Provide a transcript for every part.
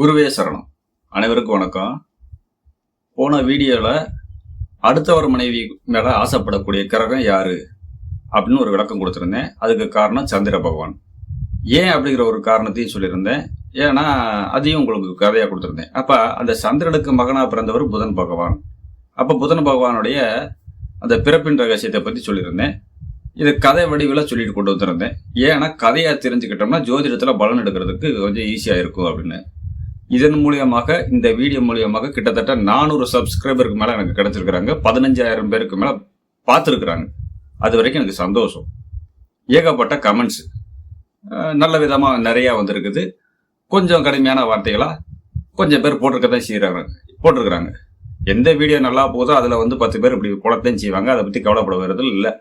குருவே சரணம். அனைவருக்கும் வணக்கம். போன வீடியோவில் அடுத்தவர் மனைவி மேலே ஆசைப்படக்கூடிய கிரகம் யாரு? அப்படின்னு ஒரு விளக்கம் கொடுத்துருந்தேன். அதுக்கு காரணம் சந்திர பகவான். ஏன் அப்படிங்கிற ஒரு காரணத்தையும் சொல்லியிருந்தேன். ஏன்னா அதையும் உங்களுக்கு கதையாக கொடுத்துருந்தேன். அப்போ அந்த சந்திரனுக்கு மகனாக பிறந்தவர் புதன் பகவான். அப்போ புதன் பகவானுடைய அந்த பிறப்பின் ரகசியத்தை பற்றி சொல்லியிருந்தேன். இது கதை வடிவில் சொல்லிட்டு கொண்டு வந்திருந்தேன். ஏன்னா கதையாக தெரிஞ்சுக்கிட்டோம்னா ஜோதிடத்தில் பலன் எடுக்கிறதுக்கு கொஞ்சம் ஈஸியாக இருக்கும் அப்படின்னு. இதன் மூலியமாக இந்த வீடியோ மூலியமாக கிட்டத்தட்ட நானூறு சப்ஸ்கிரைபருக்கு மேலே எனக்கு கிடைச்சிருக்கிறாங்க. பதினஞ்சாயிரம் பேருக்கு மேலே பார்த்துருக்குறாங்க. அது வரைக்கும் எனக்கு சந்தோஷம். ஏகப்பட்ட கமெண்ட்ஸ் நல்ல விதமாக நிறையா வந்திருக்குது. கொஞ்சம் கடுமையான வார்த்தைகளாக கொஞ்சம் பேர் போட்டிருக்க தான் செய்கிறாங்க போட்டிருக்கிறாங்க. எந்த வீடியோ நல்லா போதோ அதில் வந்து பத்து பேர் இப்படி போடத்தான் செய்வாங்க. அதை பற்றி கவலைப்பட வருது இல்லை.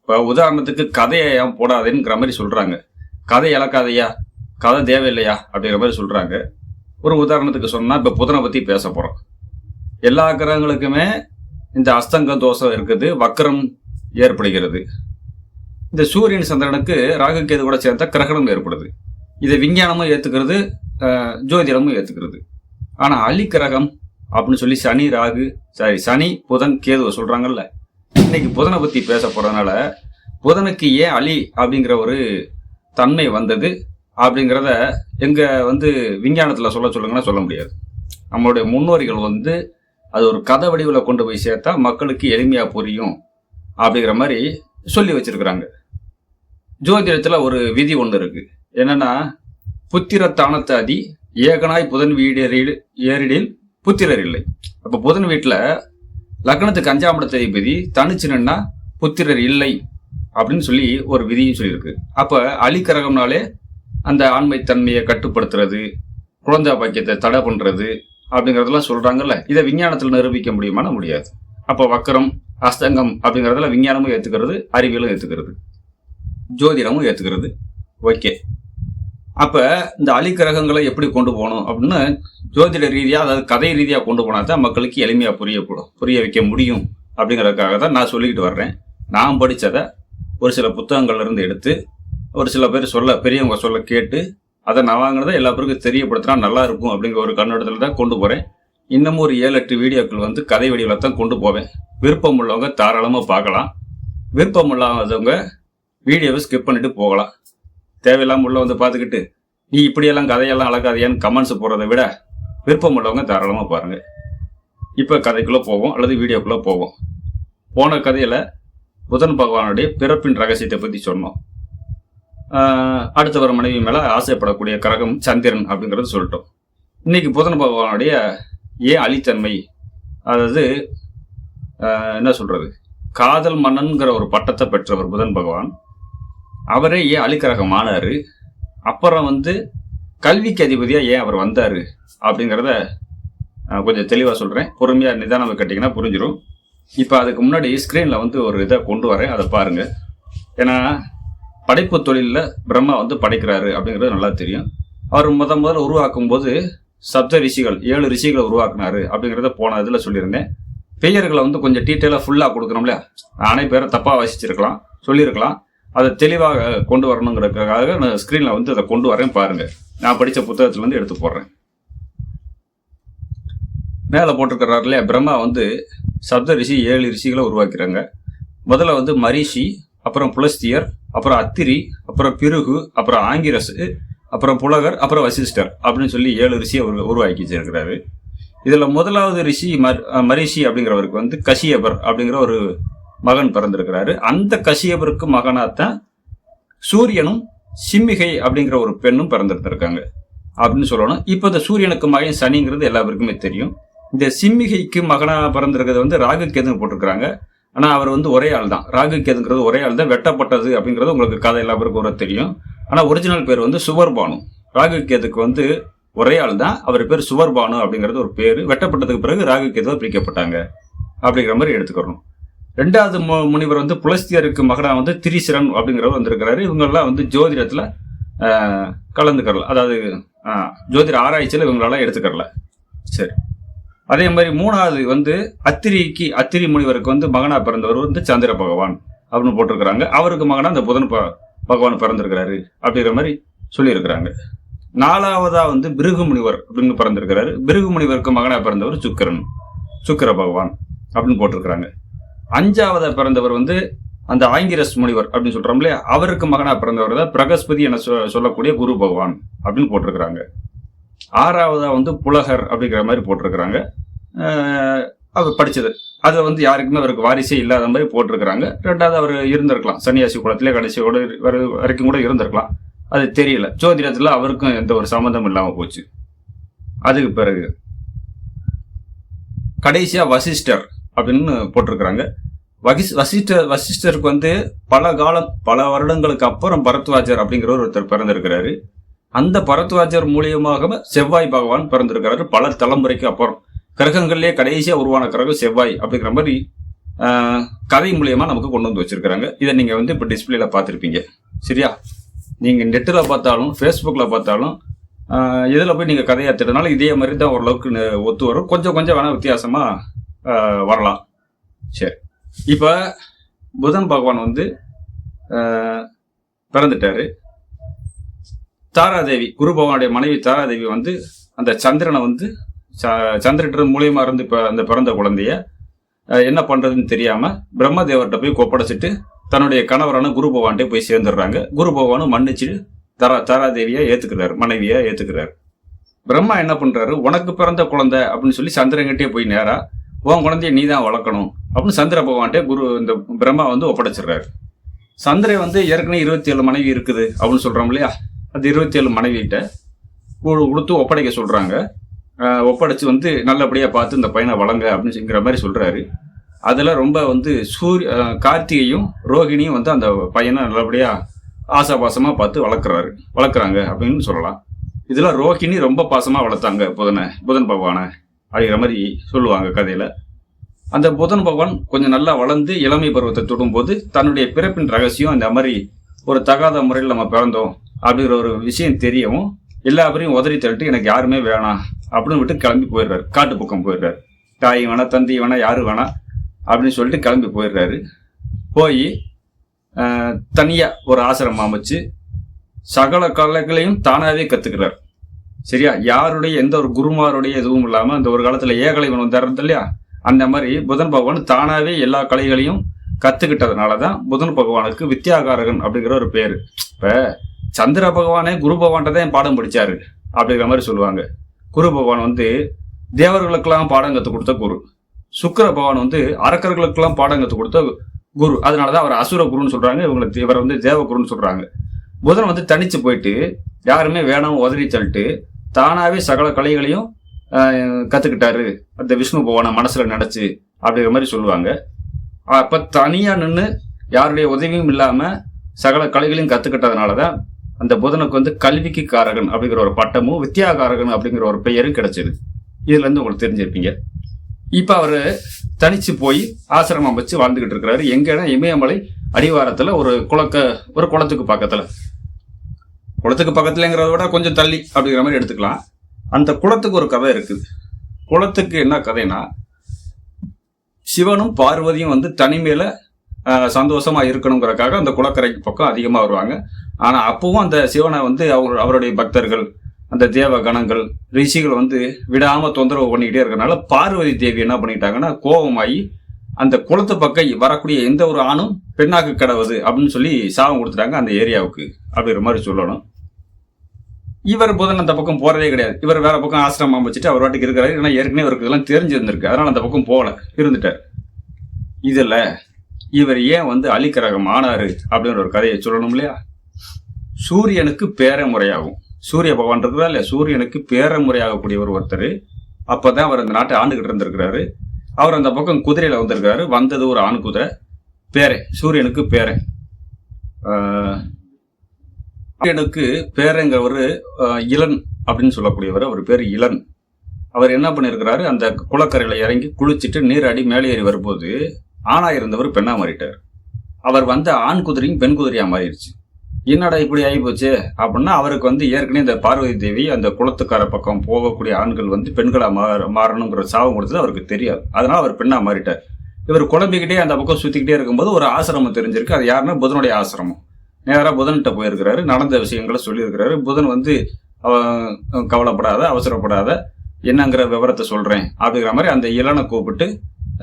இப்போ உதாரணத்துக்கு கதையை ஏன் போடாதேங்கிற மாதிரி சொல்கிறாங்க கதை இழக்காதையா? கதை தேவையில்லையா? அப்படிங்கிற மாதிரி சொல்கிறாங்க ஒரு உதாரணத்துக்கு சொன்னால் இப்போ புதனை பற்றி பேச போகிறோம் எல்லா கிரகங்களுக்குமே இந்த அஸ்தங்க தோஷம் இருக்குது வக்கரம் ஏற்படுகிறது. இந்த சூரியன் சந்திரனுக்கு ராகு கேது கூட சேர்ந்தா கிரகணம் ஏற்படுது. இதை விஞ்ஞானமும் ஏற்றுக்கிறது ஜோதிடமும் ஏற்றுக்கிறது ஆனால் அலி கிரகம் அப்படின்னு சொல்லி சனி ராகு சாரி சனி புதன் கேதுவை சொல்கிறாங்கல்ல இன்னைக்கு புதனை பற்றி பேச போகிறதுனால புதனுக்கு ஏன் அலி அப்படிங்கிற ஒரு தன்மை வந்தது. அப்படிங்கிறத எங்கள் வந்து விஞ்ஞானத்தில் சொல்ல சொல்லுங்கன்னா சொல்ல முடியாது. நம்மளுடைய முன்னோர்கள் வந்து அது ஒரு கதை வடிவில் கொண்டு போய் சேர்த்தா மக்களுக்கு எளிமையாக புரியும் அப்படிங்கிற மாதிரி சொல்லி வச்சிருக்கிறாங்க. ஜோதிடத்தில் ஒரு விதி ஒன்று இருக்குது என்னென்னா புத்திர தானத்தாதி ஏகனாய் புதன் வீடரில் ஏறிடில் புத்திரர் இல்லை. அப்போ புதன் வீட்டில் லக்னத்துக்கு அஞ்சாம் இடத்த அதிபதி தனிச்சு நின்னா புத்திரர் இல்லை அப்படின்னு சொல்லி ஒரு விதியும் சொல்லியிருக்கு. அப்போ அலிக்கரகம்னாலே அந்த ஆண்மைத்தன்மையை கட்டுப்படுத்துறது குழந்தை பாக்கியத்தை தடை பண்ணுறது அப்படிங்கிறதெல்லாம் சொல்கிறாங்கல்ல இதை விஞ்ஞானத்தில் நிரூபிக்க முடியுமான முடியாது. அப்போ வக்கரம் அஸ்தங்கம் அப்படிங்கிறதெல்லாம் விஞ்ஞானமும் ஏற்றுக்கிறது அறிவியலும் ஏற்றுக்கிறது ஜோதிடமும் ஏற்றுக்கிறது ஓகே. அப்போ இந்த அலிக்கிரகங்களை எப்படி கொண்டு போகணும் அப்படின்னு ஜோதிட ரீதியாக அதாவது கதை ரீதியாக கொண்டு போனா தான் மக்களுக்கு எளிமையாக புரியப்படும் புரிய வைக்க முடியும் அப்படிங்கிறதுக்காக தான் நான் சொல்லிக்கிட்டு வர்றேன். நான் படித்ததை ஒரு சில புத்தகங்கள்லேருந்து எடுத்து ஒரு சில பேர் சொல்ல பெரியவங்க சொல்ல கேட்டு அதை நான் வாங்கினதை எல்லா பேருக்கும் தெரியப்படுத்தினா நல்லா இருக்கும் அப்படிங்கிற ஒரு கண்ணோட்டத்தில் தான் கொண்டு போகிறேன் இன்னமும் ஒரு ஏழு எட்டு வீடியோக்கள் வந்து கதை வடிவில் தான் கொண்டு போவேன். விருப்பம் உள்ளவங்க தாராளமாக பார்க்கலாம். விருப்பம் இல்லாதவங்க வீடியோவை ஸ்கிப் பண்ணிட்டு போகலாம். தேவையில்லாமல் உள்ள வந்து பார்த்துக்கிட்டு நீ இப்படியெல்லாம் கதையெல்லாம் அழகாதையான்னு கமெண்ட்ஸ் போடுறத விட விருப்பம் உள்ளவங்க தாராளமாக பாருங்கள் இப்போ கதைக்குள்ளே போவோம் அல்லது வீடியோக்குள்ளே போவோம். போன கதையில் புதன் பகவானுடைய பிறப்பின் ரகசியத்தை பற்றி சொன்னோம். அடுத்தவர் மனைவி மேலே ஆசைப்படக்கூடிய கரகம் சந்திரன் அப்படிங்கிறது சொல்லிட்டோம். இன்னைக்கு புதன் பகவானுடைய ஏன் அழித்தன்மை அதாவது என்ன சொல்றது? காதல் மன்னன்கிற ஒரு பட்டத்தை பெற்றவர் புதன் பகவான். அவரே ஏன் அழிக்கரகம் ஆனாரு. அப்புறம் வந்து கல்விக்கு அதிபதியாக ஏன் அவர் வந்தார் அப்படிங்கிறத கொஞ்சம் தெளிவாக சொல்கிறேன் பொறுமையாக நிதானம் கட்டிங்கன்னா புரிஞ்சிடும் இப்போ அதுக்கு முன்னாடி ஸ்க்ரீனில் வந்து ஒரு இதை கொண்டு வரேன். அதை பாருங்கள் ஏன்னா படைப்பு தொழிலில் பிரம்மா வந்து படைக்கிறாரு அப்படிங்கிறது நல்லா தெரியும். அவர் முத முதல்ல உருவாக்கும் போது சப்த ரிஷிகள் ஏழு ரிஷிகளை உருவாக்குனாரு அப்படிங்கிறத போன இதில் சொல்லியிருந்தேன். பெயர்களை வந்து கொஞ்சம் டீட்டெயிலாக ஃபுல்லாக கொடுக்கணும் இல்லையா நானே பேரை தப்பாக வசிச்சிருக்கலாம் சொல்லியிருக்கலாம். அதை தெளிவாக கொண்டு வரணுங்கிறதுக்காக நான் ஸ்க்ரீனில் வந்து அதை கொண்டு வரேன் பாருங்கள் நான் படித்த புத்தகத்துலேருந்து எடுத்து போடுறேன். மேலே போட்டிருக்கிறாரு இல்லையா பிரம்மா வந்து சப்த ரிஷி ஏழு ரிஷிகளை உருவாக்கிறாங்க. முதல்ல வந்து மரிஷி அப்புறம் புலஸ்தியர் அப்புறம் அத்திரி அப்புறம் பிருகு அப்புறம் ஆங்கிரசு அப்புறம் புலகர் அப்புறம் வசிஷ்டர் அப்படின்னு சொல்லி ஏழு ரிஷியை உருவாக்கி வச்சிருக்கிறாரு. இதில் முதலாவது ரிஷி மரிஷி அப்படிங்கிறவருக்கு வந்து கசியபர் அப்படிங்கிற ஒரு மகன் பிறந்திருக்கிறாரு. அந்த கசியபருக்கு மகனாகத்தான் சூரியனும் சிம்மிகை அப்படிங்கிற ஒரு பெண்ணும் பிறந்திருந்திருக்காங்க அப்படின்னு சொல்லணும். இப்போ இந்த சூரியனுக்கு மகன் சனிங்கிறது எல்லாருக்குமே தெரியும். இந்த சிம்மிகைக்கு மகனாக பிறந்திருக்கிறது வந்து ராகு கேதுன்னு போட்டிருக்கிறாங்க. ஆனால் அவர் வந்து ஒரே ஆள் தான். ராகு கேதுங்கிறது ஒரே ஆள் தான். வெட்டப்பட்டது அப்படிங்கிறது உங்களுக்கு கதை எல்லா பேருக்கும் ஒரு தெரியும். ஆனால் ஒரிஜினல் பேர் வந்து சுவர்பானு. ராகு கேதுக்கு வந்து ஒரே ஆள் தான். அவர் பேர் சுவர்பானு அப்படிங்கிறது ஒரு பேர். வெட்டப்பட்டதுக்கு பிறகு ராகு கேதுவா பிரிக்கப்பட்டாங்க. அப்படிங்கிற மாதிரி எடுத்துக்கிறோம் ரெண்டாவது மு முனிவர் வந்து புலஸ்தியருக்கு மகனா வந்து திரிசிரன் அப்படிங்கிறவர் வந்திருக்கிறாரு. இவங்கெல்லாம் வந்து ஜோதிடத்தில் கலந்துக்கிறல. அதாவது ஜோதிட ஆராய்ச்சியில் இவங்களெல்லாம் எடுத்துக்கிறல. சரி. அதே மாதிரி மூணாவது வந்து அத்திரிக்கு அத்திரி முனிவருக்கு வந்து மகனா பிறந்தவர் வந்து சந்திர பகவான் அப்படின்னு போட்டிருக்கிறாங்க. அவருக்கு மகனா அந்த புதன் பகவான் பிறந்திருக்கிறாரு அப்படிங்கிற மாதிரி சொல்லியிருக்கிறாங்க. நாலாவதா வந்து பிருகு முனிவர் அப்படின்னு பிறந்திருக்கிறாரு. பிருகு முனிவருக்கு மகனா பிறந்தவர் சுக்கிரன் சுக்கர பகவான் அப்படின்னு போட்டிருக்கிறாங்க. அஞ்சாவதா பிறந்தவர் வந்து அந்த ஆங்கிரஸ் முனிவர் அப்படின்னு சொல்றோம் இல்லையா? அவருக்கு மகனா பிறந்தவர் தான் பிரகஸ்பதி என சொ- சொல்லக்கூடிய குரு பகவான் அப்படின்னு போட்டிருக்கிறாங்க. ஆறாவதா வந்து புலகர் அப்படிங்கிற மாதிரி போட்டிருக்கிறாங்க. அஹ் அவர் படிச்சது. அது வந்து யாருக்குமே அவருக்கு வாரிசே இல்லாத மாதிரி போட்டிருக்கிறாங்க. ரெண்டாவது அவர் இருந்திருக்கலாம். சன்னியாசி குளத்திலே கடைசியோட வரைக்கும் கூட இருந்திருக்கலாம். அது தெரியல. ஜோதிடத்துல அவருக்கும் எந்த ஒரு சம்மந்தம் இல்லாமல் போச்சு. அதுக்கு பிறகு கடைசியா வசிஷ்டர் அப்படின்னு போட்டிருக்கிறாங்க. வகிஸ் வசிஷ்டர் வசிஷ்டருக்கு வந்து பல காலம் பல வருடங்களுக்கு அப்புறம் பரத்வாஜர் அப்படிங்கிற ஒருத்தர் பிறந்திருக்கிறாரு. அந்த பரத்வாஜர் மூலியமாக செவ்வாய் பகவான் பிறந்திருக்கிறாரு. பல தலைமுறைக்கு அப்புறம். கிரகங்கள்லேயே கடைசியாக உருவான கிரகம் செவ்வாய் அப்படிங்கிற மாதிரி கதை மூலியமா நமக்கு கொண்டு வந்து வச்சிருக்கிறாங்க. இதை நீங்க வந்து இப்போ டிஸ்பிளேல பார்த்துருப்பீங்க. சரியா? நீங்க நெட்டில் பார்த்தாலும் ஃபேஸ்புக்கில் பார்த்தாலும் இதில் போய் நீங்கள் கதையை திட்டனாலும் இதே மாதிரி தான் ஓரளவுக்கு ஒத்து வரும். கொஞ்சம் கொஞ்சம் வேணால் வித்தியாசமாக வரலாம். சரி. இப்போ புதன் பகவான் வந்து பிறந்துட்டாரு. தாராதேவி குரு பகவானுடைய மனைவி தாராதேவி வந்து அந்த சந்திரனை வந்து ச- சந்திரன் மூலியமா இருந்து அந்த பிறந்த குழந்தைய என்ன பண்றதுன்னு தெரியாம பிரம்மதேவர்கிட்ட போய் கொப்படைச்சிட்டு தன்னுடைய கணவரான குரு பகவான்கிட்ட போய் சேர்ந்துடுறாங்க. குரு பகவானும் மன்னிச்சு தரா தாராதேவியை ஏத்துக்கிறார் மனைவியை ஏத்துக்கிறார். பிரம்மா என்ன பண்றாரு உனக்கு பிறந்த குழந்தை அப்படின்னு சொல்லி சந்திரன்கிட்டே போய் நேரா உன் குழந்தைய நீ தான் வளர்க்கணும் அப்படின்னு சந்திர பகவான்கிட்ட குரு இந்த பிரம்மா வந்து ஒப்படைச்சிடுறாரு. சந்திரன் வந்து ஏற்கனவே இருபத்தி ஏழு மனைவி இருக்குது அப்படின்னு சொல்றோம் இல்லையா? அந்த இருபத்தி ஏழு மனைவிகிட்ட கொடுத்து ஒப்படைக்க சொல்கிறாங்க ஒப்படைச்சு வந்து நல்லபடியாக பார்த்து இந்த பையனை வளங்க அப்படிங்கிற மாதிரி சொல்கிறாரு அதில் ரொம்ப வந்து சூரிய கார்த்திகையும் ரோகிணியும் வந்து அந்த பையனை நல்லபடியாக ஆசாபாசமாக பார்த்து வளர்க்குறாரு. வளர்க்குறாங்க அப்படின்னு சொல்லலாம். இதெல்லாம் ரோகிணி ரொம்ப பாசமாக வளர்த்தாங்க புதனை புதன் பகவானை அப்படிங்கிற மாதிரி சொல்லுவாங்க கதையில். அந்த புதன் பகவான் கொஞ்சம் நல்லா வளர்ந்து இளமை பருவத்தை தொடும்போது தன்னுடைய பிறப்பின் ரகசியம் இந்த மாதிரி ஒரு தகாத முறையில் நம்ம பிறந்தோம். அப்படிங்கிற ஒரு விஷயம் தெரியவும் எல்லா பேரையும் உதறி தள்ளிட்டு எனக்கு யாருமே வேணாம். அப்படின்னு விட்டு கிளம்பி போயிடுறாரு. காட்டு பக்கம் போயிடுறாரு. தாய் வேணா தந்தி வேணா யாரு வேணா அப்படின்னு சொல்லிட்டு கிளம்பி போயிடுறாரு. போய் தனியாக ஒரு ஆசிரமம் அமைச்சு சகல கலைகளையும் தானாகவே கற்றுக்கிறார் சரியா? யாருடைய எந்த ஒரு குருமாருடைய எதுவும் இல்லாமல் அந்த ஒரு காலத்தில் ஏகலைவன் வந்தாரு இல்லையா? அந்த மாதிரி புதன் பகவான் தானாகவே எல்லா கலைகளையும் கற்றுக்கிட்டதுனால தான் புதன் பகவானுக்கு வித்யாகாரகன் அப்படிங்கிற ஒரு பேர். இப்போ சந்திர பகவானே குரு பகவான்கிட்ட தான் பாடம் படித்தாரு அப்படிங்கிற மாதிரி சொல்லுவாங்க. குரு பகவான் வந்து தேவர்களுக்கெல்லாம் பாடம் கற்றுக் கொடுத்த குரு. சுக்கர பகவான் வந்து அரக்கர்களுக்கெல்லாம் பாடம் கற்றுக் கொடுத்த குரு. அதனால தான் அவர் அசுர குருன்னு சொல்கிறாங்க இவங்களை இவரை வந்து தேவ குருன்னு சொல்கிறாங்க புதன் வந்து தனித்து போயிட்டு யாருமே வேணாம் உதறி சொல்லிட்டு தானாகவே சகல கலைகளையும் கற்றுக்கிட்டாரு அந்த விஷ்ணு பகவானை மனசில் நினச்சி அப்படிங்கிற மாதிரி சொல்லுவாங்க. அப்போ தனியாக நின்று யாருடைய உதவியும் இல்லாமல் சகல கலைகளையும் கற்றுக்கிட்டதுனால தான் அந்த புதனுக்கு வந்து கல்விக்கு காரகன் அப்படிங்கிற ஒரு பட்டமும் வித்யாகாரகன் அப்படிங்கிற ஒரு பெயரும் கிடைச்சது. இதுல இருந்து உங்களுக்கு தெரிஞ்சிருப்பீங்க. இப்ப அவரு தனிச்சு போய் ஆசிரமம் வச்சு வாழ்ந்துகிட்டு இருக்கிறாரு. எங்கன்னா இமயமலை அடிவாரத்துல ஒரு குளக்க ஒரு குளத்துக்கு பக்கத்துல. குளத்துக்கு பக்கத்துலங்கிறத விட கொஞ்சம் தள்ளி அப்படிங்கிற மாதிரி எடுத்துக்கலாம். அந்த குளத்துக்கு ஒரு கதை இருக்குது குளத்துக்கு என்ன கதைனா சிவனும் பார்வதியும் வந்து தனிமையில சந்தோஷமா இருக்கணுங்கிறக்காக அந்த குளக்கரைக்கு பக்கம் அதிகமா வருவாங்க. ஆனால் அப்பவும் அந்த சிவனை வந்து அவர் அவருடைய பக்தர்கள் அந்த தேவ கணங்கள் ரிஷிகள் வந்து விடாமல் தொந்தரவு பண்ணிக்கிட்டே இருக்கிறனால பார்வதி தேவி என்ன பண்ணிட்டாங்கன்னா கோபமாகி அந்த குளத்து பக்கம் வரக்கூடிய எந்த ஒரு ஆணும் பெண்ணாக்கு கடவுது அப்படின்னு சொல்லி சாபம் கொடுத்துட்டாங்க அந்த ஏரியாவுக்கு அப்படிங்கிற மாதிரி சொல்லணும். இவர் புதன் அந்த பக்கம் போகிறதே கிடையாது. இவர் வேற பக்கம் ஆசிரமம் வச்சுட்டு அவர் வாட்டுக்கு இருக்கிறாரு. ஏன்னா ஏற்கனவே அவருக்கு இதெல்லாம் தெரிஞ்சிருந்திருக்கு. அதனால் அந்த பக்கம் போகல இருந்துட்டார். இதில் இவர் ஏன் வந்து அலிக்கரகம் ஆனார் அப்படின்ற ஒரு கதையை சொல்லணும் இல்லையா? சூரியனுக்கு பேர முறையாகும் சூரிய பகவான் இருக்கிறா இல்லை சூரியனுக்கு பேர முறையாகக்கூடிய ஒரு ஒருத்தர். அப்பதான் அவர் அந்த நாட்டை ஆண்டுகிட்டு இருந்திருக்கிறாரு. அவர் அந்த பக்கம் குதிரையில் வந்திருக்காரு வந்தது ஒரு ஆண் குதிரை. பேரை. சூரியனுக்கு பேரை. சூரியனுக்கு பேரங்கிறவர் இளன் அப்படின்னு சொல்லக்கூடியவர். அவர் பேர் இளன். அவர் என்ன பண்ணியிருக்கிறாரு அந்த குளக்கரையில் இறங்கி குளிச்சுட்டு நீராடி மேலே ஏறி வரும்போது ஆணாக இருந்தவர் பெண்ணாக மாறிட்டார். அவர் வந்த ஆண் குதிரையும் பெண் குதிரையாக மாறிடுச்சு. என்னடா இப்படி ஆகி போச்சு அப்படின்னா அவருக்கு வந்து ஏற்கனவே இந்த பார்வதி தேவி அந்த குளத்துக்கார பக்கம் போகக்கூடிய ஆண்கள் வந்து பெண்களாக மாற மாறணுங்கிற சாபம் கொடுத்தது அவருக்கு தெரியாது. அதனால் அவர் பெண்ணாக மாறிட்டார். இவர் குழம்பிக்கிட்டே அந்த பக்கம் சுற்றிக்கிட்டே இருக்கும்போது ஒரு ஆசிரமம் தெரிஞ்சிருக்கு. அது யாருன்னா புதனுடைய ஆசிரமம். நேராக புதன்கிட்ட போயிருக்கிறாரு. நடந்த விஷயங்களை சொல்லியிருக்கிறாரு. புதன் வந்து அவ- கவலைப்படாத அவசரப்படாத என்னங்கிற விவரத்தை சொல்கிறேன் அப்படிங்கிற மாதிரி அந்த இளனை கூப்பிட்டு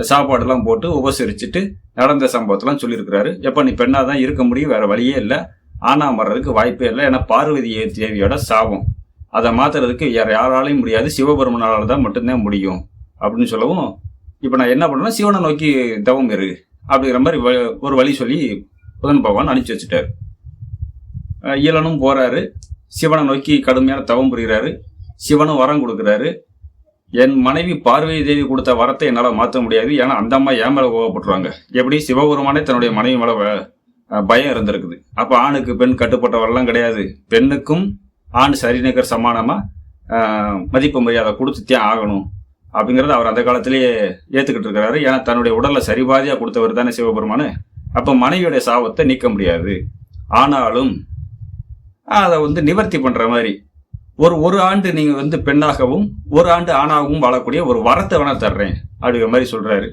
சாப்பாடுலாம் போட்டு உபசரிச்சுட்டு நடந்த சம்பவத்தெல்லாம் சொல்லியிருக்கிறாரு. எப்போ நீ பெண்ணாக தான் இருக்க முடியும் வேறு வழியே இல்லை. ஆனா வர்றதுக்கு வாய்ப்பே இல்லை. ஏன்னா பார்வதி தேவியோட சாபம். அதை மாத்துறதுக்கு வேற யாராலையும் முடியாது. சிவபெருமனால தான் மட்டும்தான் முடியும் அப்படின்னு சொல்லவும் இப்போ நான் என்ன பண்ணேன்னா சிவனை நோக்கி தவம் இரு அப்படிங்கிற மாதிரி வ- ஒரு வழி சொல்லி புதன் பகவான் அனுப்பிச்சு வச்சுட்டார். இயலனும் போகிறாரு போறாரு. சிவனை நோக்கி கடுமையான தவம் புரிகிறாரு. சிவனும் வரம் கொடுக்குறாரு. என் மனைவி பார்வதி தேவி கொடுத்த வரத்தை என்னால் மாற்ற முடியாது. ஏன்னா அந்த அம்மா ஏன் மேலே கோவப்பட்டுருவாங்க. எப்படி? சிவபெருமானே தன்னுடைய மனைவி மேலே வ- பயம் இருந்திருக்குது. அப்போ ஆணுக்கு பெண் கட்டுப்பட்டவரெல்லாம் கிடையாது. பெண்ணுக்கும் ஆண் சரிநிகர் சமானமாக மதிப்பு மரியாதை கொடுத்துத்தான் ஆகணும் அப்படிங்கிறத அவர் அந்த காலத்திலேயே ஏற்றுக்கிட்டு இருக்கிறாரு. ஏன்னா தன்னுடைய உடலை சரிபாதியாக கொடுத்தவர் தானே சிவபெருமானு. அப்போ மனைவியுடைய சாபத்தை நீக்க முடியாது. ஆனாலும் அதை வந்து நிவர்த்தி பண்ணுற மாதிரி ஒரு ஒரு ஆண்டு நீங்கள் வந்து பெண்ணாகவும் ஒரு ஆண்டு ஆணாகவும் வாழக்கூடிய ஒரு வரத்தை வேணால் தர்றேன் அப்படிங்கிற மாதிரி சொல்கிறாரு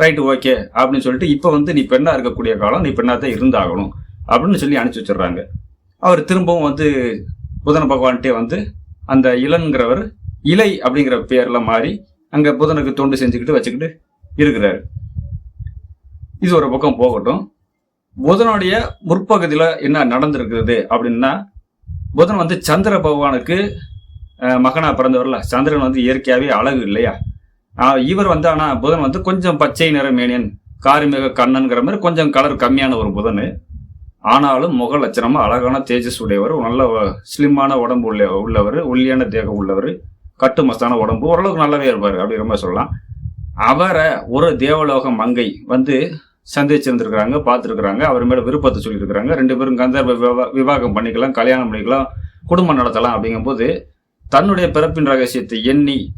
ரைட்டு ஓகே அப்படின்னு சொல்லிட்டு இப்போ வந்து நீ பெண்ணாக இருக்கக்கூடிய காலம் நீ பெண்ணாக தான் இருந்தாகணும். அப்படின்னு சொல்லி அனுப்பிச்சி வச்சிடுறாங்க. அவர் திரும்பவும் வந்து புதன பகவான்கிட்டே வந்து அந்த இளன்கிறவர் இலை அப்படிங்கிற பேர்ல மாறி அங்கே புதனுக்கு தொண்டு செஞ்சுக்கிட்டு வச்சுக்கிட்டு இருக்கிறாரு. இது ஒரு பக்கம் போகட்டும். புதனுடைய முற்பகுதியில் என்ன நடந்திருக்கிறது அப்படின்னா புதன் வந்து சந்திர பகவானுக்கு மகனாக பிறந்தவர்ல சந்திரன் வந்து இயற்கையாகவே அழகு இல்லையா? இவர் வந்து ஆனால் புதன் வந்து கொஞ்சம் பச்சை நிற மேனியன் காரிமிக கண்ணன்கிற மாதிரி கொஞ்சம் கலர் கம்மியான ஒரு புதன். ஆனாலும் முக லட்சணமா அழகான தேஜஸ் உடையவர் நல்ல ஸ்லிம்மான உடம்பு உள்ள உள்ளவர் ஒல்லியான தேகம் உள்ளவர் கட்டு மஸ்தான உடம்பு ஓரளவுக்கு நல்லாவே இருப்பார் அப்படிங்கிற மாதிரி சொல்லலாம். அவரை ஒரு தேவலோக மங்கை வந்து சந்திச்சிருந்துருக்கிறாங்க பார்த்துருக்குறாங்க அவர் மேல விருப்பத்தை சொல்லியிருக்கிறாங்க. ரெண்டு பேரும் கந்தர்வ விவா- விவாகம் பண்ணிக்கலாம் கல்யாணம் பண்ணிக்கலாம் குடும்பம் நடத்தலாம் அப்படிங்கும்போது தன்னுடைய பிறப்பின் ரகசியத்தை எண்ணி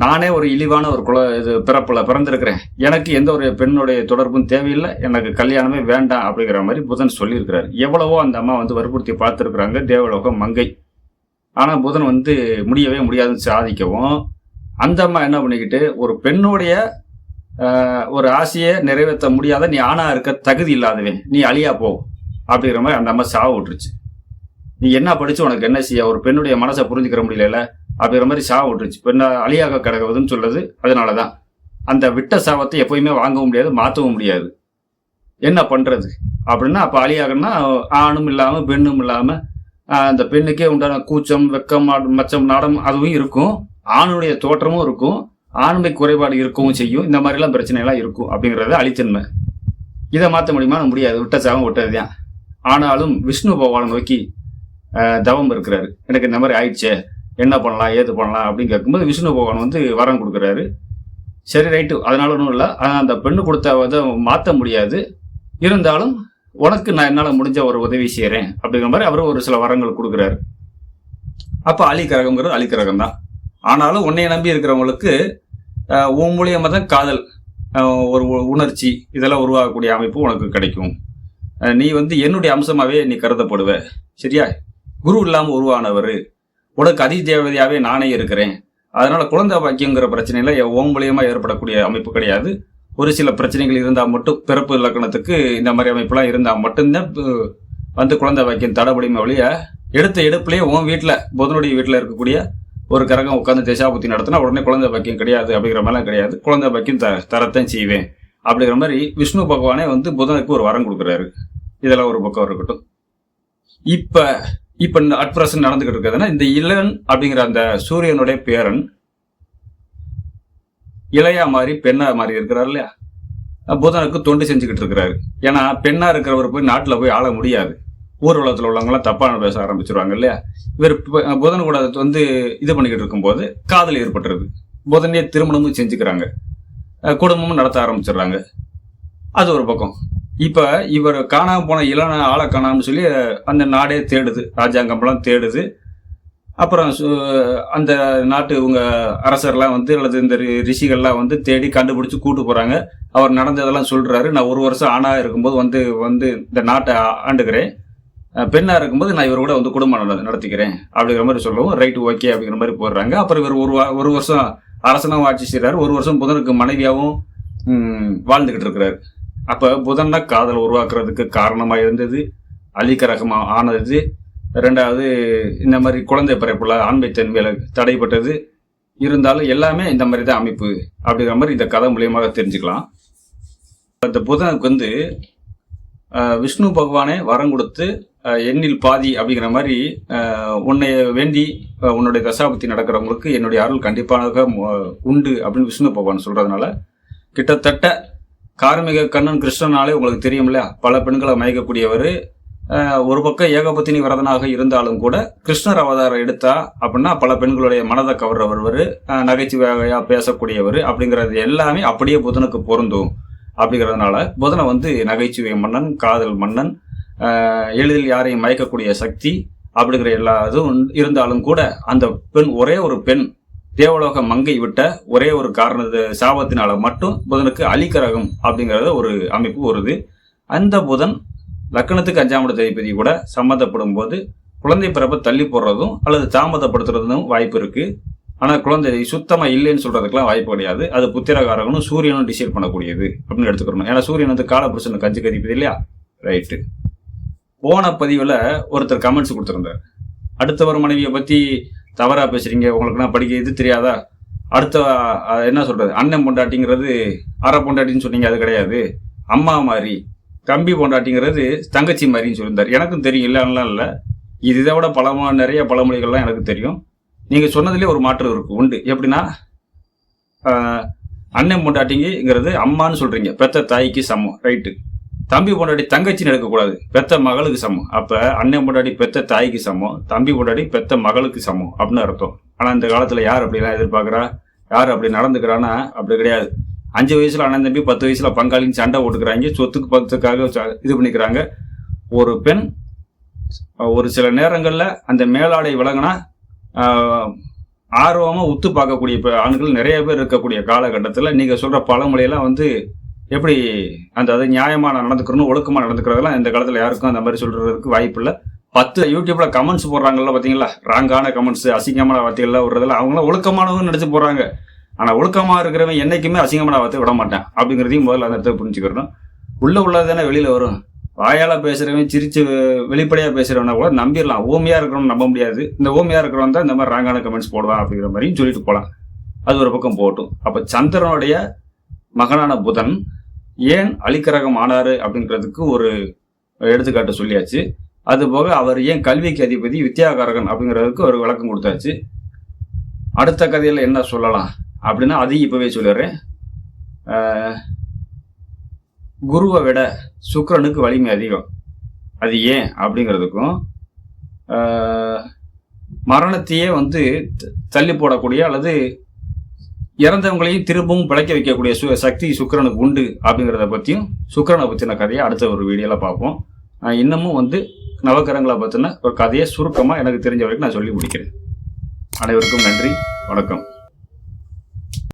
நானே ஒரு இழிவான ஒரு குல இது பிறப்பில் பிறந்திருக்கிறேன். எனக்கு எந்த ஒரு பெண்ணுடைய தொடர்பும் தேவையில்லை. எனக்கு கல்யாணமே வேண்டாம் அப்படிங்கிற மாதிரி புதன் சொல்லியிருக்கிறார். எவ்வளவோ அந்த அம்மா வந்து வற்புறுத்தி பார்த்துருக்குறாங்க. தேவலோகம் மங்கை. ஆனால் புதன் வந்து முடியவே முடியாதுன்னு சாதிக்கவும் அந்த அம்மா என்ன பண்ணிக்கிட்டு ஒரு பெண்ணுடைய ஒரு ஆசையை நிறைவேற்ற முடியாத நீ ஆணாக இருக்க தகுதி இல்லாதவே நீ அழியா போ அப்படிங்கிற மாதிரி அந்த அம்மா சாவு விட்டுருச்சு. நீ என்ன படிச்சு உனக்கு என்ன செய்ய? ஒரு பெண்ணுடைய மனசை புரிஞ்சுக்கிற முடியல அப்படிங்கிற மாதிரி சாவு விட்டுருச்சு. பெண்ணை அழியாக கிடக்குதுன்னு சொல்லுது அதனாலதான். அந்த விட்ட சாவத்தை எப்பயுமே வாங்கவும் முடியாது மாற்றவும் முடியாது. என்ன பண்ணுறது அப்படின்னா அப்போ அழியாகன்னா ஆணும் இல்லாமல் பெண்ணும் இல்லாமல் அந்த பெண்ணுக்கே உண்டான கூச்சம் வெக்கம் மச்சம் நாடம் அதுவும் இருக்கும். ஆணுடைய தோற்றமும் இருக்கும். ஆண்மை குறைபாடு இருக்கவும் செய்யும். இந்த மாதிரிலாம் பிரச்சனைலாம் இருக்கும் அப்படிங்கிறது அழித்தன்மை. இதை மாற்ற முடியுமா? முடியாது. விட்ட சாவம் விட்டதுதான். ஆனாலும் விஷ்ணு பகவானை நோக்கி தவம் இருக்கிறாரு. எனக்கு இந்த மாதிரி ஆயிடுச்சே. என்ன பண்ணலாம் ஏது பண்ணலாம் அப்படின்னு கேட்கும்போது விஷ்ணு பகவான் வந்து வரம் கொடுக்குறாரு. சரி ரைட்டு. அதனால ஒன்றும் இல்லை. ஆனால் அந்த பெண்ணு கொடுத்த இதை மாற்ற முடியாது. இருந்தாலும் உனக்கு நான் என்னால் முடிஞ்ச ஒரு உதவி செய்கிறேன் அப்படிங்கிற மாதிரி அவர் ஒரு சில வரங்கள் கொடுக்குறாரு. அப்போ அலி கிரகங்கிறது தான் ஆனாலும் உன்னை நம்பி இருக்கிறவங்களுக்கு உன் மூலியமாக தான் காதல் ஒரு உ- உணர்ச்சி இதெல்லாம் உருவாகக்கூடிய அமைப்பு உனக்கு கிடைக்கும். நீ வந்து என்னுடைய அம்சமாகவே நீ கருதப்படுவ. சரியா? குரு இல்லாமல் உருவானவர். உனக்கு அதி தேவதையாகவே நானே இருக்கிறேன். அதனால குழந்தை பாக்கியங்கிற பிரச்சனையில என் ஓம் மூலியமா ஏற்படக்கூடிய அமைப்பு கிடையாது. ஒரு சில பிரச்சனைகள் இருந்தால் மட்டும் பிறப்பு இலக்கணத்துக்கு இந்த மாதிரி அமைப்புலாம் இருந்தால் மட்டும்தான் வந்து குழந்தை பாக்கியம் தடபடிமை வழிய எடுத்த எடுப்புலேயே உன் வீட்டில் புதனுடைய வீட்டில் இருக்கக்கூடிய ஒரு கரகம் உட்காந்து திசாபுத்தி நடத்தினா உடனே குழந்தை பாக்கியம் கிடையாது அப்படிங்கிற மாதிரிலாம் கிடையாது. குழந்தை பாக்கியம் த தரத்தான் செய்வேன். அப்படிங்கிற மாதிரி விஷ்ணு பகவானே வந்து புதனுக்கு ஒரு வரம் கொடுக்குறாரு. இதெல்லாம் ஒரு பக்கம் இருக்கட்டும். இப்போ இப்ப இந்த அட் பிரசன்ட் நடந்துகிட்டு இருக்கிறதுனா இந்த இளன் அப்படிங்கிற அந்த சூரியனுடைய பேரன் இளையா மாதிரி பெண்ணா மாதிரி இருக்கிறார் இல்லையா? புதனுக்கு தொண்டு செஞ்சுக்கிட்டு இருக்கிறாரு. ஏன்னா பெண்ணா இருக்கிறவர் போய் நாட்டில் போய் ஆள முடியாது. ஊர் உலகத்துல உள்ளவங்களாம் தப்பான பேச ஆரம்பிச்சிருவாங்க இல்லையா? இவர் புதன் கூட வந்து இது பண்ணிக்கிட்டு இருக்கும்போது காதல் ஏற்பட்டுருது. புதனே திருமணமும் செஞ்சுக்கிறாங்க. குடும்பமும் நடத்த ஆரம்பிச்சிடுறாங்க. அது ஒரு பக்கம். இப்போ இவர் காணாமல் போன இளன ஆளை காணாமல் சொல்லி அந்த நாடே தேடுது ராஜாங்கம்லாம் தேடுது. அப்புறம் சு- அந்த நாட்டு இவங்க அரசர்லாம் வந்து அல்லது இந்த ரி- ரிஷிகள்லாம் வந்து தேடி கண்டுபிடிச்சி கூட்டு போகிறாங்க அவர் நடந்ததெல்லாம் சொல்கிறாரு நான் ஒரு வருஷம் ஆணாக இருக்கும்போது வந்து வந்து இந்த நாட்டை ஆண்டுக்கிறேன் பெண்ணாக இருக்கும்போது நான் இவர் கூட வந்து குடும்பம் நட- நடத்திக்கிறேன் அப்படிங்கிற மாதிரி சொல்லவும் ரைட்டு ஓகே அப்படிங்கிற மாதிரி போடுறாங்க. அப்புறம் இவர் ஒரு வா- ஒரு வருஷம் அரசனாகவும் ஆட்சி செய்கிறாரு ஒரு வருஷம் புதனுக்கு மனைவியாகவும் வாழ்ந்துக்கிட்டு இருக்கிறாரு. அப்போ புதன்னா காதல் உருவாக்குறதுக்கு காரணமாக இருந்தது அலிகரகமாக ஆனது. ரெண்டாவது இந்த மாதிரி குழந்தை பிறப்புல ஆண்மை தன்மையில தடைப்பட்டது இருந்தாலும் எல்லாமே இந்த மாதிரி தான் அமைப்பு அப்படிங்கிற மாதிரி இந்த கதை மூலியமாக தெரிஞ்சுக்கலாம். இந்த புதனுக்கு வந்து விஷ்ணு பகவானே வரம் கொடுத்து எண்ணில் பாதி அப்படிங்கிற மாதிரி உன்னை வேண்டி உன்னுடைய தசாபத்தி நடக்கிறவங்களுக்கு என்னுடைய அருள் கண்டிப்பாக உண்டு அப்படின்னு விஷ்ணு பகவான் சொல்கிறதுனால கிட்டத்தட்ட கார்மிக கண்ணன் கிருஷ்ணனாலே உங்களுக்கு தெரியும் இல்லையா பல பெண்களை மயக்கக்கூடியவர். ஒரு பக்கம் ஏகபத்தினி விரதனாக இருந்தாலும் கூட கிருஷ்ணர் அவதாரம் எடுத்தா அப்படின்னா பல பெண்களுடைய மனதை கவர்றவர் நகைச்சுவையாக பேசக்கூடியவர் அப்படிங்கிறது எல்லாமே அப்படியே புதனுக்கு பொருந்தும் அப்படிங்கிறதுனால புதனை வந்து நகைச்சுவை மன்னன் காதல் மன்னன் எளிதில் யாரையும் மயக்கக்கூடிய சக்தி அப்படிங்கிற எல்லா இதுவும் இருந்தாலும் கூட அந்த பெண் ஒரே ஒரு பெண் தேவலோக மங்கை விட்ட ஒரே ஒரு காரணத்து சாபத்தினால மட்டும் புதனுக்கு அலிகரகம் அப்படிங்கிறத ஒரு அமைப்பு வருது. அந்த புதன் லக்கணத்துக்கு அஞ்சாம் இட அதிபதி கூட சம்மந்தப்படும் போது குழந்தை பிறப்பை தள்ளி போடுறதும் அல்லது தாமதப்படுத்துறதும் வாய்ப்பு இருக்கு. ஆனால் குழந்தை சுத்தமா இல்லைன்னு சொல்றதுக்கெல்லாம் வாய்ப்பு கிடையாது. அது புத்திரகாரகனும் சூரியனும் டிசைட் பண்ணக்கூடியது அப்படின்னு எடுத்துக்கணும். ஏன்னா சூரியன் வந்து காலபுருஷனுக்கு அஞ்சு கதிப்பது இல்லையா? ரைட்டு போன பதிவில் ஒருத்தர் கமெண்ட்ஸ் கொடுத்திருந்தார். அடுத்தவர் மனைவியை பற்றி தவறாக பேசுகிறீங்க உங்களுக்கு நான் படிக்க இது தெரியாதா? அடுத்த என்ன சொல்கிறது அண்ணன் பொண்டாட்டிங்கிறது அரை பொண்டாட்டின்னு சொன்னீங்க அது கிடையாது. அம்மா மாதிரி தம்பி பொண்டாட்டிங்கிறது தங்கச்சி மாதிரின்னு சொல்லியிருந்தார். எனக்கும் தெரியும் இல்லைன்னா இல்லை. இது இதை விட பழமா நிறைய பழமொழிகள்லாம் எனக்கு தெரியும். நீங்கள் சொன்னதுலேயே ஒரு மாற்றம் இருக்குது உண்டு. எப்படின்னா அண்ணன் பொண்டாட்டிங்கிறது அம்மான்னு சொல்கிறீங்க பெத்த தாய்க்கு சமம் ரைட்டு. தம்பி பொண்டாட்டி தங்கச்சின்னு எடுக்கக்கூடாது. பெத்த மகளுக்கு சமம். அப்ப அண்ணன் பொண்டாடி பெத்த தாய்க்கு சமம். தம்பி பொண்டாடி பெத்த மகளுக்கு சமம் அப்படின்னு அர்த்தம். ஆனா இந்த காலத்துல யார் அப்படிலாம் எதிர்பார்க்கறா? யார் அப்படி நடந்துக்கிறான்னா அப்படி கிடையாது. அஞ்சு வயசுல அண்ணன் தம்பி பத்து வயசுல பங்காளின்னு சண்டை போட்டுக்கிறாங்க. சொத்துக்கு பத்துக்காக ச- இது பண்ணிக்கிறாங்க. ஒரு பெண் ஒரு சில நேரங்களில் அந்த மேலாடை விலங்கினா ஆர்வமாக உத்து பார்க்கக்கூடிய இப்போ ஆண்கள் நிறைய பேர் இருக்கக்கூடிய காலகட்டத்தில் நீங்கள் சொல்கிற பழமொழியெல்லாம் வந்து எப்படி அந்த அது நியாயமாக நான் நடந்துக்கிறணும் நடந்துக்கிறதெல்லாம் இந்த காலத்தில் யாருக்கும் அந்த மாதிரி சொல்றதுக்கு வாய்ப்பு இல்லை. பத்து யூடியூப்ல கமெண்ட்ஸ் போடுறாங்கல்ல பார்த்தீங்களா ராங்கான கமெண்ட்ஸ் அசிங்கமான வார்த்தைகள்லாம் விடுறதுல அவங்களாம் ஒழுக்கமானவங்க நினச்சி போடுறாங்க. ஆனால் ஒழுக்கமாக இருக்கிறவன் என்றைக்குமே அசிங்கமான வார்த்தை விட மாட்டேன். அப்படிங்கிறதையும் முதல்ல அந்த இடத்துல புரிஞ்சுக்கிறணும். உள்ளது தானே வெளியில் வரும். வாயால் பேசுகிறவன் சிரித்து வெளிப்படையாக பேசுகிறவனா பேசுறவனா கூட நம்பிடலாம். ஓமையாக இருக்கிறவன் நம்ப முடியாது. இந்த ஓமையாக இருக்கிறவன் தான் இந்த மாதிரி ராங்கான கமெண்ட்ஸ் போடுவான் அப்படிங்கிற மாதிரியும் சொல்லிட்டு போகலாம் அது ஒரு பக்கம் போகட்டும். அப்போ சந்திரனுடைய மகனான புதன் ஏன் அலிக்கரகம் ஆனாரு அப்படின்றதுக்கு ஒரு எடுத்துக்காட்டு சொல்லியாச்சு. அது போக அவர் ஏன் கல்விக்கு அதிபதி வித்யாகாரகன் அப்படிங்கிறதுக்கு ஒரு விளக்கம் கொடுத்தாச்சு. அடுத்த கதையில் என்ன சொல்லலாம் அப்படின்னா அதையும் இப்பவே சொல்லிடுறேன். குருவை விட சுக்கிரனுக்கு வலிமை அதிகம். அது ஏன் அப்படிங்கிறதுக்கும் மரணத்தையே வந்து த- தள்ளி போடக்கூடிய அல்லது இறந்தவங்களையும் திரும்பவும் பிழைக்க வைக்கக்கூடிய சு சக்தி சுக்கரனுக்கு உண்டு அப்படிங்கிறத பற்றியும் சுக்கரனை பற்றின கதையை அடுத்த ஒரு வீடியோவில் பார்ப்போம். இன்னமும் வந்து நவக்கரங்களை பற்றின ஒரு கதையை சுருக்கமாக எனக்கு தெரிஞ்ச வரைக்கும் நான் சொல்லி முடிக்கிறேன். அனைவருக்கும் நன்றி வணக்கம்.